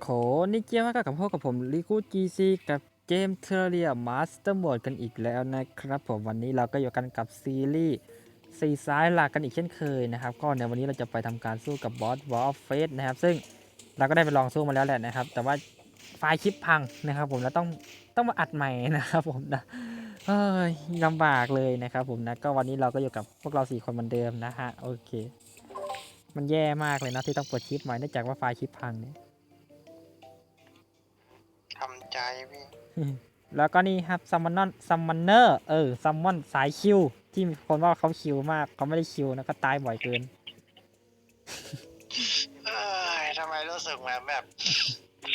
โขนี่เกียร์มากับพวกกับผมลิกูจีซีกับเกมเทเรียมาสเตอร์โหมดกันอีกแล้วนะครับผมวันนี้เราก็อยู่กันกับซีรีส์สีซ้ายหลักกันอีกเช่นเคยนะครับ ก็ในวันนี้เราจะไปทำการสู้กับบอสวอลเฟสนะครับ ซึ่งเราก็ได้ไปลองสู้มาแล้วแหละนะครับ แต่ว่าไฟล์คลิปพังนะครับ ผมแล้วต้องต้องมาอัดใหม่นะครับผมนะเฮ้ยลำบากเลยนะครับผมนะก็วันนี้เราก็อยู่กับพวกเราสี่คนเหมือนเดิมนะฮะโอเค มันแย่มากเลยนะที่ต้องเปิดคลิปใหม่เนื่องจากว่าไฟล์คลิปพังเนี่ย ทำใจพี่ แล้วก็นี่ครับซัมมอนนซัมมอนเนอร์เออซัมมอนสายคิว ที่มีคนว่าเขาคิวมากเขาไม่ได้คิวนะก็ตายบ่อยเกินเอ้ยทำไมรู้สึกเหมือนแบบ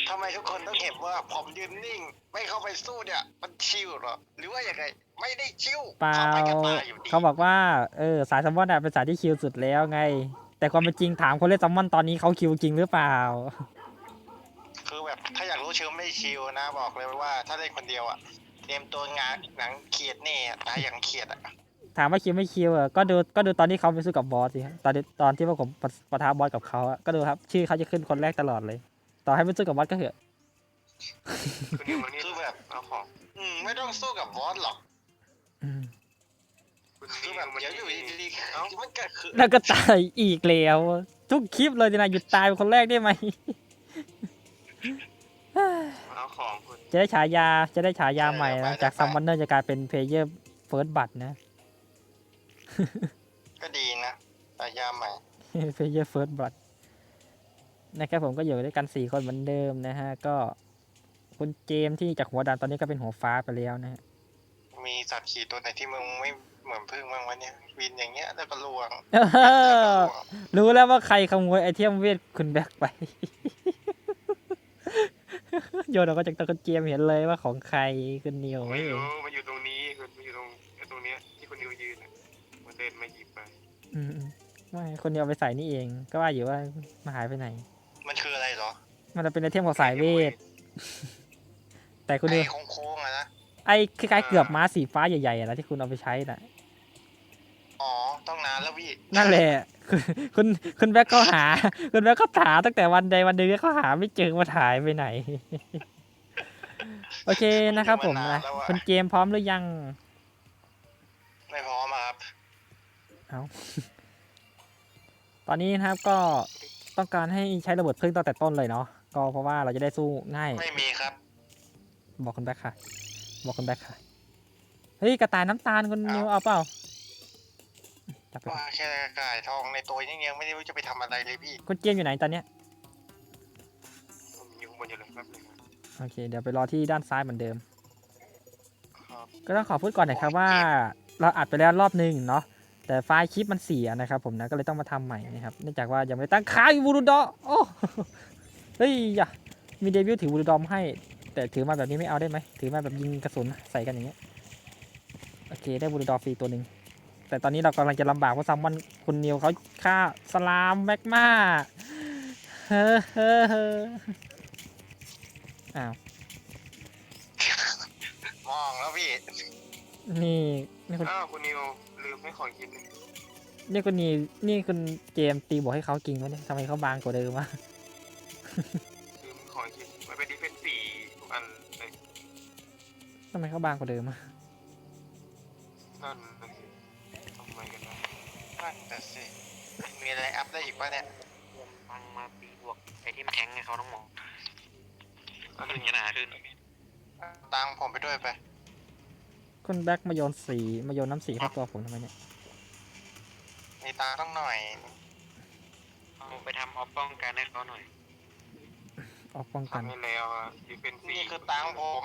ทำไมทุกคนต้องเห็นว่าผมยืนนิ่ง ไม่เข้าไปสู้เนี่ย มันชิวเหรอ หรือว่าอย่างไงไม่ได้ชิวเปล่าข้ไปก็ตายอยู่ดีเขาบอกว่าเออสายซัมมอนน่ะเป็นสายที่คิวสุดแล้วไง แต่ความเป็นจริงถามคนเล่นซัมมอนตอนนี้เขาคิวจริงหรือเปล่า คือแบบถ้าอยากรู้ ชิวไม่ชิวนะ บอกเลยว่าถ้าเล่นคนเดียวอะเตรียมตัวงานหนังเขียดแน่ตายอย่างเขียดอะถามว่าคิวไม่คิวอะก็ดูก็ดูตอนที่เขาไปสู้กับบอสสิครับตอนที่ตอนที่พวกผมปะปะทะบอสกับเขาอะก็ดูครับ ชื่อเขาจะขึ้นคนแรกตลอดเลย ต่อให้ไม่สู้กับบอสก็เถอะคือแบบเอาของอืมไม่ต้องสู้กับบอสหรอกอืมคือแบบเดี๋ยวอยู่ดีๆเอ้ามันก็คือแล้วก็ตายอีกแล้ว ทุกคลิปเลยนะหยุดตายเป็นคนแรกได้ไหม เอาของคุณจะได้ฉายาจะได้ฉายาเออใหม่ไปนะไปจากไปซัมมอนเนอร์จะกลายเป็นเพลเยอร์เฟิร์สบัตนะ ก็ดีนะแต่ยามใหม่เพลเยอร์เฟิร์สบัตนะครับผมก็อยู่ด้วยกันสี่คนเหมือนเดิมนะฮะ ก็คุณเจมส์ที่จากหัวดำตอนนี้ก็เป็นหัวฟ้าไปแล้วนะฮะมีสัตว์ขี่ตัวไหนที่มึงไม่เหมือนพึ่งบ้างวะเนี่ยวินอย่างเงี้ยแล้วก็ลวงเออรู้แล้วว่าใครขโมยไอเทมเวทคุณแบ็คไป โยนออกมาจากตะกุนเจมส์เห็นเลยว่าของใครคุณนิวไม่รู้มันอยู่ตรงนี้คือมันอยู่ตรงไอ้ตรงเนี้ยที่คนนิวยืนอะมันเดินมาหยิบไป อืมๆไม่คนนิวเอาไปใส่นี่เอง ก็ว่าอยู่ว่ามาหายไปไหน มันคืออะไรเหรอ มันจะเป็นไอเทมของสายเวท แต่คุณนิวไอ้โค้งๆอะนะไอ้คล้ายๆเกือบม้าสีฟ้าใหญ่ๆอะนะที่คุณเอาไปใช้น่ะ อ๋อ ต้องนานแล้วพี่ นั่นแหละ คุณคุณคุณแบ็คก็หา คุณแบ็คก็ถามตั้งแต่วันใดวันหนึ่งเขาหาไม่เจอมาถ่ายไปไหน โอเคนะครับผมนะคุณเกมพร้อมหรือยัง ไม่พร้อมอะครับตอนนี้นะครับก็ต้องการให้ใช้ระเบิดพึ่งตั้งแต่ต้นเลยเนาะก็เพราะว่าเราจะได้สู้ง่าย ไม่มีครับ บอกคุณแบ็คค่ะ บอกคุณแบ็คค่ะ เฮ้ยกระต่ายน้ำตาลคุณนิวเอาเปล่า จับไปว่าแค่กายทองในตัวยังยังไม่รู้จะไปทำอะไรเลยพี่คุณเกมอยู่ไหนตอนเนี้ยมันอยู่ข้างบนอยู่เลยแป๊บนึงนะโอเคเดี๋ยวไปรอที่ด้านซ้ายเหมือนเดิม ครับ ก็ต้องขอพูดก่อนนะครับว่า เราอัดไปแล้วรอบหนึ่งเนาะแต่ไฟล์คลิปมันเสียนะครับผมนะก็เลยต้องมาทำใหม่นะครับเนื่องจากว่ายังไม่ได้ตั้งค่ายวูรุดอโอ้เฮ้ยอย่ามีเดบิวต์ถือวูรุดอมให้ แต่ถือมาแบบนี้ไม่เอาได้ไหมถือมาแบบยิงกระสุนใส่กันอย่างเงี้ยโอเคได้วูรุดอฟรีตัวหนึ่ง แต่ตอนนี้เรากำลังจะลำบากเพราะซัมมอนคุณนิวเขาฆ่าสลามแม็กมาเฮ้อเฮ้อเฮ้ออ้าว มองแล้วพี่นี่นี่คุณอ้าวคุณนิวลืมให้ของกินหนึ่งนี่คุณนี่นี่คุณเจมส์ตีบอกให้เขาจริงวะเนี่ยทำไมเขาบางกว่าเดิมวะลืมของกินมันเป็นดิเฟนสี่ทุกอันเลยทำไมเขาบางกว่าเดิมอะนั่น นั่นแต่สิมีอะไรอัพได้อีกปะเนี่ยฟังมาตีบวกไอ้ที่มันแทงให้เขาต้องมองอันถึนี้งจะหนาขึ้นตังผมไปด้วยไปคุณแบ็คมาโยนสีมาโยนน้ำสีเข้าตัวผมทำไมเนี่ยมีตังต้องหน่อยเอาไปทำออฟป้องกันให้เขาหน่อยออกป้องกันทำให้แล้วอะดิเฟนสี่นี่คือตังผม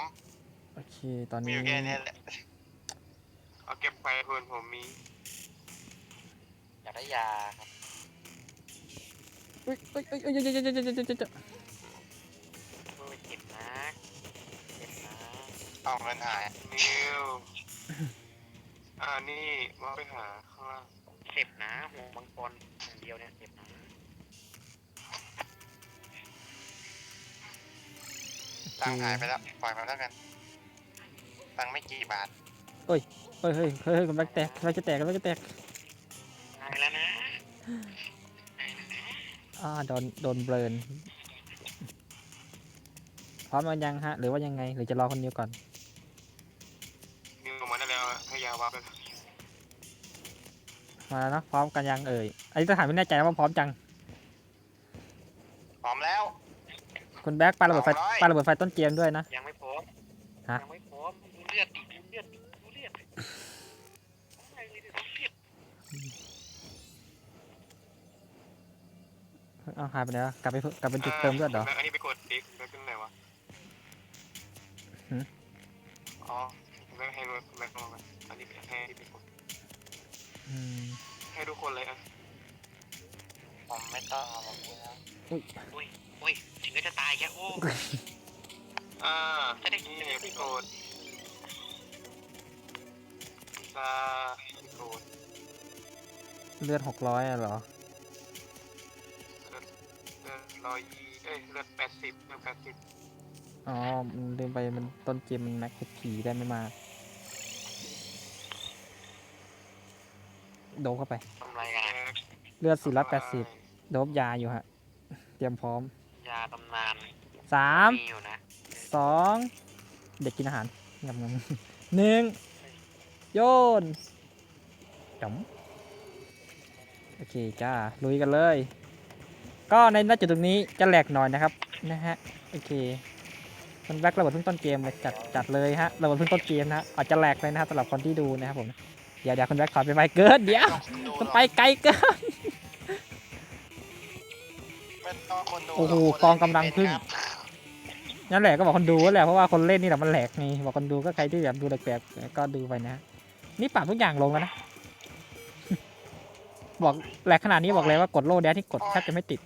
โอเคตอนมีนี้อยู่แค่นี้แหละเอาเก็บไปเพื่อนผมมี อยากได้ยาครับเอ้ยเอ้ยเอ้ยเอ้ยเอ้ยเอ้ยเอ้ยเอ้ยเอ้ยเอ้ยเอ้ยโอ้ยเจ็บนะเจ็บนะเอาเงินหายนิวอ่านี่มาไปหาข้างล่างเจ็บนะหัวมังกรอย่างเดียวเนี่ยเจ็บนะตังหายไปแล้วปล่อยมาแล้วกันตังไม่กี่บาทเฮ้ยเฮ้ยเฮ้ยเฮ้ยคุณแบ็คแตกคุณแบ็คจะแตกคุณแบ็คจะแตกตายแล้วนะ อ่าโดนโดนเบิร์นพร้อมกันยังฮะ หรือว่ายังไง หรือจะรอคนนิวก่อน นิวลงมาได้แล้วให้ยาวาไปมาแล้วเนอะพร้อมกันยังเอ่ยอันนี้ต้องถามไม่แน่ใจนะว่าพร้อมจัง พร้อมแล้ว คุณแบ็คปาระเบิดไฟสองร้อย ปาระเบิดไฟต้นเกมด้วยนะ ยังไม่พร้อมฮะ ยังไม่ เอาหายไปไหนวะกลับไปเพิ่มกลับไปจุดเติมเลือดเหรอ อันนี้ไปกดดิแล้วขึ้นไหนวะหืมอ๋อแม่ให้แม่เข้ามาอันนี้ให้ไปกดอืมให้ทุกคนเลยอะผมไม่ต้องเอาแบบนี้แล้วอุ้ยอุ้ยถึงก็จะตายแกโอ้อ่าจะได้นี่ไปกดซาไปกดเลือดหกร้อยเหรอเลือดเลือด ร้อยยี่เอ้ยเลือดแปดสิบเลือดแปดสิบอ๋อมันลืมไปมันต้นเกมมันแม็กผีได้ไม่มากโดบเข้าไป ทำไรอะเลือดสี่ร้อยแปดสิบโดบยาอยู่ฮะ เตรียมพร้อมยาตำนานสามมีอยู่นะสองเด็กกินอาหารงับงับหนึ่งโยนจอมโอเคจ้าลุยกันเลย ก็ในณจุดตรงนี้จะแหลกหน่อยนะครับนะฮะโอเคมันแบ็กระเบิดเพิ่งต้นเกมเลยจัดจัดเลยฮะระเบิดเพิ่งต้นเกมนะฮะอาจจะแหลกเลยนะครับสำหรับคนที่ดูนะครับผมเดี๋ยวเดี๋ยวคุณแบ็กถอยไปไวเกินเดี๋ยวดูมันไปไกลเกินไม่ต้องคนดูโอ้โหหรคนกองกำลังพึ่งครับนั่นแหละก็บอกคนดูนั่นแหละเพราะว่าคนเล่นนี่แหละมันแหลกไงบอกคนดูก็ใครที่แบบดูแปลกๆก็ดูไปนะ นี่ปรับทุกอย่างลงแล้วนะบอกแหลกขนาดนี้บอกเลยว่ากดโลแดนที่กดแทบจะไม่ติด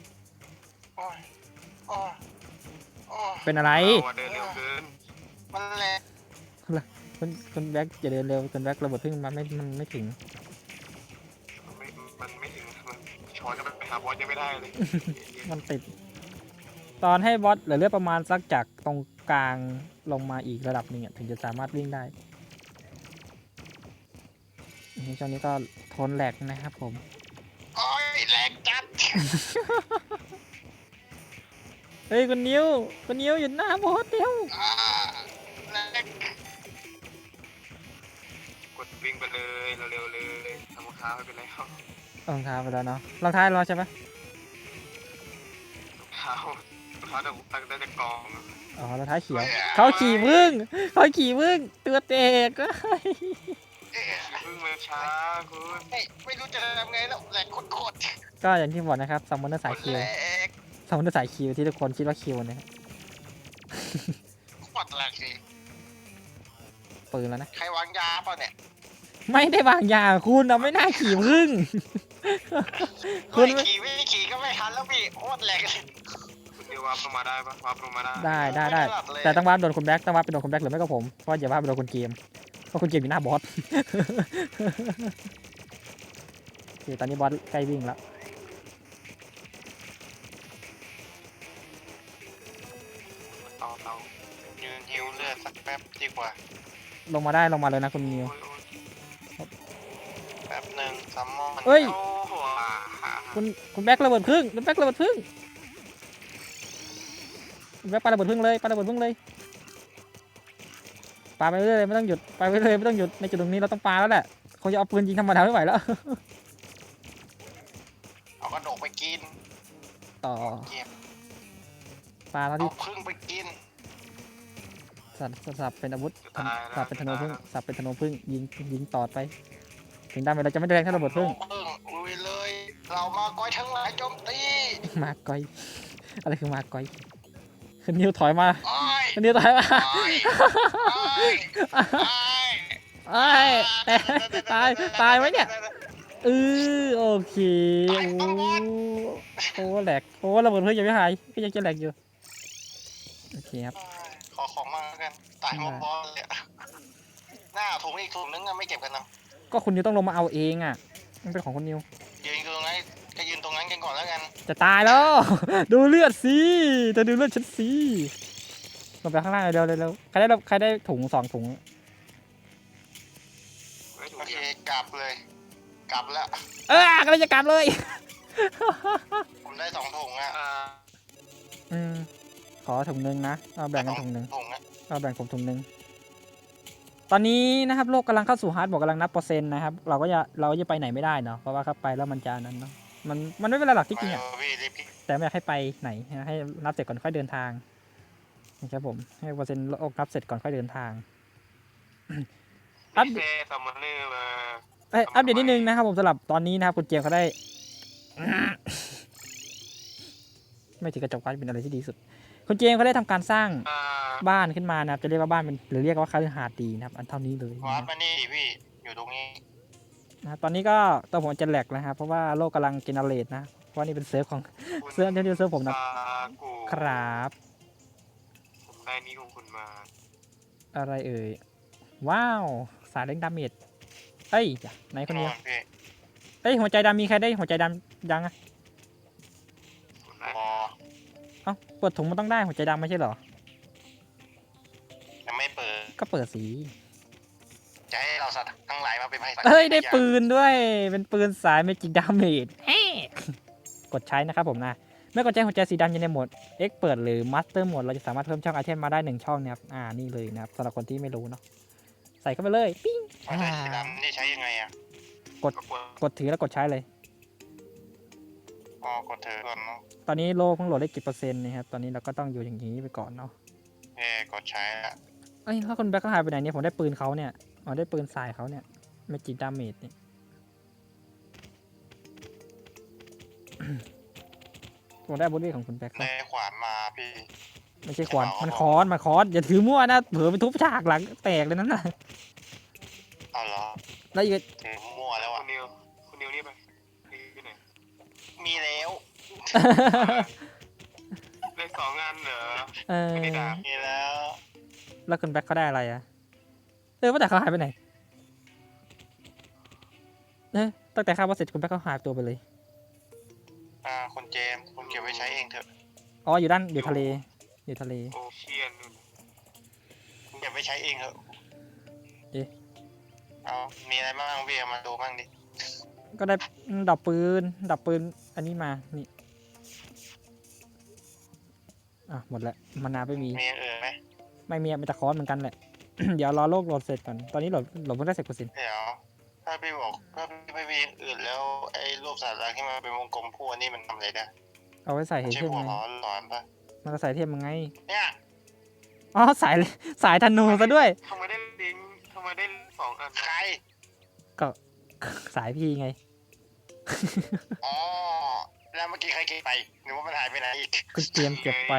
เป็นอะไรเราอะเดินเร็วเกินมันแหลกคุณคุณแบ็กอย่าเดินเร็วคุณแบ็กระเบิดพึ่งมันไม่มันไม่ถึงไม่มันไม่ถึงมันช้อนก็ไปหาบอสยังไม่ได้เลยมันติด ตอนให้บอสเหลือเลือดประมาณสักจากตรงกลางลงมาอีกระดับหนึ่งอะถึงจะสามารถวิ่งได้อันนี้ช่วงนี้ก็ทนแหลกนะครับผม โอ้ยแหลกจัด เฮ้ยคุณนิ้วคุณนิ้วอยู่หน้าบอสเดียวอ่าแหลกกดวิ่งไปเลยเร็วๆเลยทำรองเท้าให้เป็นไรครับรองเท้าไปแล้วเนาะรองเท้ารอใช่ปะรองเท้ารองเท้าจะตั้งแต่จะกองอ๋อรองเท้าเขียวเขาขี่พึ่งเขาขี่พึ่งตัวเตกเอ๊ะเพิ่งมาช้าคุณไม่ไม่รู้จะทำไงแล้วแหลกโคตรก็อย่างที่บอกนะครับซัมมอนเนอร์ๆสายคิวแห ลกซัมมอนเนอร์สายคิวที่ทุกคนคิดว่าคิวนะฮะโคตรแหลกสิปืนแล้วนะ ใครวางยาเปล่าเนี่ยไม่ได้บางอย่างคุณเราไม่น่าขี่พึ่ง คุณไม่ขี่ไม่ขี่ก็ไม่ทันแล้วพี่โคตรแหลกเลยคุณเดียววาร์ปลงมาได้ปะวาร์ปลงมาได้ได้ได้ได้ ม่หลับเลยแต่ต้องว่าโดนคุณแบ็กต้องว่าเป็นโดนคุณแบ็กหรือไม่ก็ผมเพราะอย่าว่าเป็นโดนคุณเกมเพราะคุณเกมอยู่หน้าบอสคือตอนนี้บอสใกล้วิ่งแล้ว ป๊บดีกว่าลงมาได้ลงมาเลยนะคุณนิวโอ้ยโอ้ยแป๊บหนึ่งซัมมอนเฮ้ยโอ้โหอ่าคุณคุณแบ็กระเบิดพึ่งคุณแบ็กระเบิดพึ่งคุณแบ็กปาระเบิดพึ่งเลยปาระเบิดพึ่งเลยปาไปเรื่อยๆไม่ต้องหยุดไปเรื่อยๆไม่ต้องหยุดในจุดตรงนี้เราต้องปาแล้วแหละเขาจะเอาปืนยิงธรรมดาไม่ไหวแล้ว เอากระดกไปกินต่อเก็บปาแล้วเอาที่พึ่งไปกิน สับสับเป็นอาวุธจะตายแล้วสับเป็นธนูพึ่งสับเป็นธนูพึ่งยิงยิงต่อไป ถึงได้ไหมเราจะไม่ได้แรงเท่าระเบิดพึ่งพึ่งลุยเลย เรามาก้อยทั้งหลายโจมตีมากอยอะไรคือมากอยคือนิวถอยมาโอ้ยคือนิวถอยมาโอ้ยโอ้ยโอ้ยไอ้ยแต่ตายตายไหมเนี่ยเออโอเคโอ้โอ้แหลกโอ้ระเบิดพึ่งยังไม่หายก็ยังจะแหลกอยู่โอเคครับ ขอของมาแล้วกัน ตายหมดบอลเลยอะหน้าถุงอีกถุงนึงอะไม่เก็บกันนะก็คุณนิวต้องลงมาเอาเองอะ มันเป็นของคุณนิว ยืนตรงนั้นก็ยืนตรงนั้นกันก่อนแล้วกัน จะตายแล้ว ดูเลือดสิจะดูเลือดฉันสิลงไปข้างล่างเร็วๆเร็วๆใครได้ใครได้ถุงสองถุงไม่ถูกโอเคเดียวกลับเลย กลับแล้วเออกำลังจะกลับเลย ผมได้สองถุงอะอ่าอืม ขอถุงหนึงนะเอาแบ่งกันถุงหนึงถุงนะเอาแบ่งผมถุงหนึงตอนนี้นะครับโลกกำลังเข้าสู่ฮาร์ดบอกกำลังนับเปอร์เซ็นต์นะครับเราก็จะเราก็จะไปไหนไม่ได้เนาะเพราะว่าเข้าไปแล้วมันจะอันนั้นเนาะมันมันไม่เป็นไรหรอกที่จริงอะเออพี่รีบพี่แต่ไม่อยากให้ไปไหนนะให้นับเสร็จก่อนค่อยเดินทางนะครับผมให้เปอร์เซ็นต์โลกนับเสร็จก่อนค่อยเดินทางอัปเซซัมมอนเนอร์มาเอ้ยอัปเดตนิดนึงนะครับผมสำหรับตอนนี้นะครับคุณเจมส์เขาได้ ไม่ถือกระจกวัดเป็นอะไรที่ดีสุด คุณเจมส์เขาได้ทำการสร้างอ่าบ้านขึ้นมานะครับ จะเรียกว่าบ้านเป็นหรือเรียกว่าคฤหาสน์ดีนะครับ อันเท่านี้เลยวัดมานี่ดิพี่ อยู่ตรงนี้นะครับตอนนี้ก็ตัวผมจะแหลกนะครับเพราะว่าโลกกำลังเจเนเรตนะเพราะว่านี่เป็นเซิร์ฟของ คุณเซิร์ฟที่เซิร์ฟผมนะซากุครับผมได้นี่ของคุณมาอะไรเอ่ยว้าวสายเล่งดาเมจเอ้ยไหนคนเดียวพี่เอ้ยหัวใจดำมีใครได้หัวใจดำยังอะผมได้บอ เอ้าเปิดถุงมันต้องได้หัวใจดำไม่ใช่เหรอยังไม่เปิดก็เปิดสี จะให้เราสัตว์ทั้งหลายมาเป็นภัยสัตว์เอ้ยได้ปืนด้วย เป็นปืนสายเมจิกดาเมจกดใช้นะครับผมนะ เมื่อกดใช้หัวใจสีดำอยู่ในโหมด X เปิดหรือ Master โหมดเราจะสามารถเพิ่มช่องไอเทมมาได้หนึ่งช่องนะครับ อ่านี่เลยนะครับสำหรับคนที่ไม่รู้เนาะ ใส่เข้าไปเลย ปิ้ง หัวใจสีดำนี่ใช้ยังไงอะก็กดกดถือแล้วกดใช้เลย อ๋อกดเธอก่อนเนาะตอนนี้โลเพิ่งโหลดได้กี่เปอร์เซ็นต์นะครับ ตอนนี้เราก็ต้องอยู่อย่างนี้ไปก่อนเนาะ เอ้กดใช้ละเอ้ยถ้าคนแบ็คเขาหายไปไหนเนี่ยผมได้ปืนเขาเนี่ยอ๋อได้ปืนสายเขาเนี่ยเมจิกดาเมจเนี่ย ผมได้อาบุรีของคุณแบ็คได้ขวานมาพี่ ไม่ใช่ขวานเอามัมันค้อนมันค้อนอย่าถือมั่วนะเผื่อไปทุบฉากหลังแตกเลยนั่นน่ะเอาเหรอแล้วอีกถือมั่วแล้วคุอะณนิวคุณนิวนี่ไปนี่ที่ไหน มีแล้วได้สองงานเหรอเออไม่ได้ด่ามีแล้วแล้วคุณแบ็คเขาได้อะไรอะเออว่าแต่เขาหายไปไหนเออตั้งแต่ข้าวเสร็จคุณแบ็คเขาหายตัวไปเลยอ่าคุณเจมส์คุณเก็บไว้ใช้เองเถอะอ๋ออยู่ด้านอยู่ทะเล อยู่ทะเล โอเชียนนู่นคุณเก็บไว้ใช้เองเถอะเอ๊ะ เอามีอะไรบ้างพี่เอามาดูบ้างดิก็ได้ดับปืนดับปืน อันนี้มา นี่ อะ หมดแล้วมานาวไม่มี มีอย่างอื่นไหมไม่มีอะมีแต่คอร์สเหมือนกันแหละ เดี๋ยวรอโลกโหลดเสร็จก่อน ตอนนี้โหลดโหลดเพิ่งได้เสร็จกว่าสินเดี๋ยว ถ้าพี่บอกถ้าพี่ไม่มีอย่างอื่นแล้วไอ้รูปสัตว์อะไรที่มันเป็นวงกลมพวกนี้มันทำอะไรได้เอาไว้ใส่ไม่เทใช่มพวกไงหลอนหลอนปะมันก็ใส่เทมยังไง เนี่ยอ๋อ สาย สายธนูซะด้วย ทำไมได้ลิงก์ทำไมได้สองอัน ใครก็สายพี่ไง อ๋อแล้วเมื่อกี้ใครเก็บไปหรือว่ามันหายไปไหนอีกคุณเตรียมเก็บไป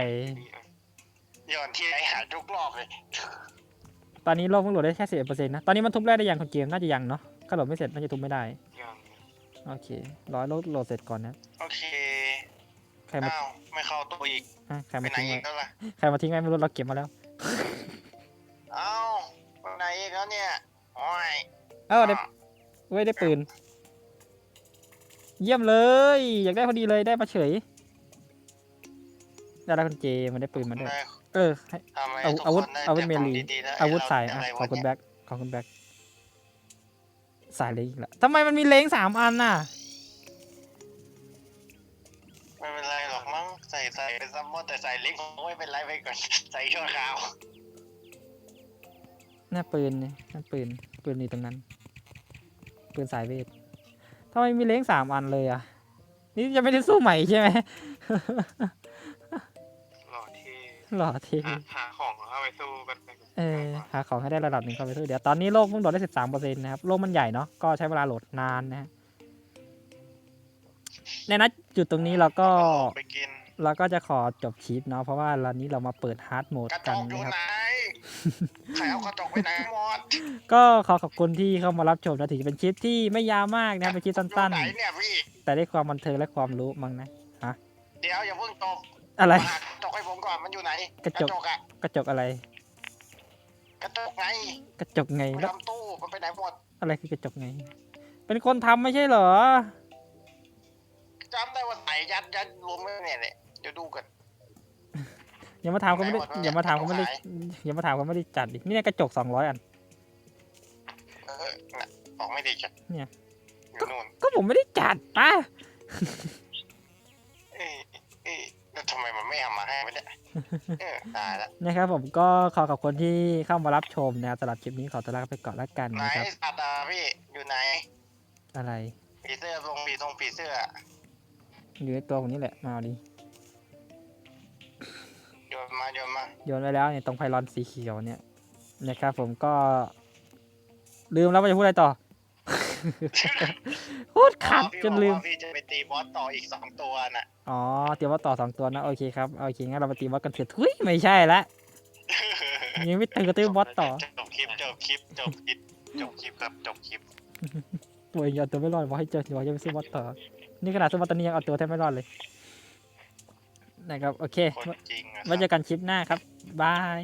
โยนที่ไหนหายทุกรอบเลยตอนนี้โลกเพิ่งโหลดได้แค่สิบเปอร์เซ็นต์นะ ตอนนี้มันทุบได้ได้ยังคุณเกมน่าจะยังเนาะก็โหลดไม่เสร็จน่าจะทุบไม่ได้ยังโอเครอให้โลกโหลดเสร็จก่อนนะ โอเคใครมาอ้าวไม่เข้าตัวอีกอะใครไปมาไหนทิ้งอีไว้กแล้วล่ะใครมาทิ้งไว้ไม่รู้เราเก็บมาแล้วเอ้าไปไหนอีกแล้วเนี่ยโอ้ยเอ้าได้เว้ยได้ปืน เยี่ยมเลย อยากได้พอดีเลยได้มาเฉยได้แล้วคุณเจมันได้ปืนมาด้วยได้เออให้ทำไมเอาทุกอาวุธคนได้อาวุธแต่เมขงลีดีๆแล้วอาวุธไเรสายอะไรขอบคุณวะแบ็คขอบคุณแบ็คสายเล้งอีกแล้วทำไมมันมีเล้งสามอันน่ะ ไม่เป็นไรหรอกมั้งใส่ใส่เป็นซัมมอนแต่ใส่เล็กคงไม่เป็นไรไปก่อนใส่ชั่วคราวหน้าปืนนี่หน้าปืนปืนนี่ตรงนั้น ปืนสายเวท ทำไมมีเล้งสามอันเลยอะ นี่จะไม่ได้สู้ใหม่ใช่ไหม หล่อเท่หล่อทีหาหาของเข้าไปสู้กันไปเออหาของให้ได้ระดับหนึ่งเข้าไปสู้เดี๋ยวตอนนี้โลกเพิ่งโหลดได้สิบสามเปอร์เซ็นต์นะครับ โลกมันใหญ่เนาะก็ใช้เวลาโหลดนานนะฮะในนัดจุดตรงนี้เราก็ไปกินเราก็จะขอจบคลิปเนาะเพราะว่าร้านนี้เรามาเปิดฮาร์ดโหมดกระจกันกอยู่นะครับไหน ใครเอากระจกไปไหนหมดก็ขอขอบคุณที่เข้ามารับชมนะถึงจะเป็นคลิปที่ไม่ยาวมากนะเป็นคลิปสั้น อยู่ไหนเนี่ยพี่ ๆ แต่ได้ความบันเทิงและความรู้มั้งนะ เดี๋ยวอย่าเพิ่งตบอะไรมาหากระจกให้ผมก่อนมันอยู่ไหนกระจก อะกระจกอะไร กระจกไงกระจกไงไปแล้วทำตู้มันไปไหนหมดอะไรคือกระจกไง เป็นคนทำไม่ใช่เหรอ จำได้ว่าใส่ยัดยัดรวมไว้เนี่ยแหละเดี๋ยวดูกัน อย่ามาถามเขาไม่ได้ไหนวะอย่ามาถามเขาไม่ได้ขายอย่ามาถามเขาไม่ได้จัดดินี่ไงกระจกสองร้อยอันเออน่ะออกไม่ได้จัดเนี่ยอยู่นู่นก็ผมไม่ได้จัดป่ะเอ้ยเอ้ยแล้วทำไมมันไม่เอามาให้วะเนี่ยเออตายละนะครับผมก็ขอขอบคุณที่เข้ามารับชมนะครับสำหรับคลิปนี้ขอตัวลาไปก่อนแล้วกันไหนนะครับ สัตว์อะพี่อยู่ไหนอะไร ผีเสื้อทรงผีทรงผีเสื้อ อยู่ในตัวผมนี่แหละมาเอาดิโย นมาโยนมาโยนไว้แล้วเนี่ยตรงไพลอนสีเขียวเนี่ยนะครับผมก็ ลืมแล้วว่าจะพูดอะไรต่อพูดขัดอ๋อพี่จนบอกลืมว่าพี่จะไปตีบอสต่ออีกสองตัวน่ะอ๋อเตรียมว่าต่อสองตัวนะโอเคครับโอเคงั้นเรามาตีบอสกันเถอะทุยไม่ใช่ละยังไม่ตื่นกระตื้อบอสต่อจบคลิปจบคลิปจบคลิปจบคลิปครับจบคลิปตัวเองเอาตัวไม่รอดบอกให้เจอเดี๋ยวจะไปซื้อบอสต่อนี่ขนาดซื้อบอสตอนนี้ยังเอาตัวแทบไม่รอดเลย นะครับ โอเคคนจริงอะไว้เจอกันคลิปหน้าครับบาย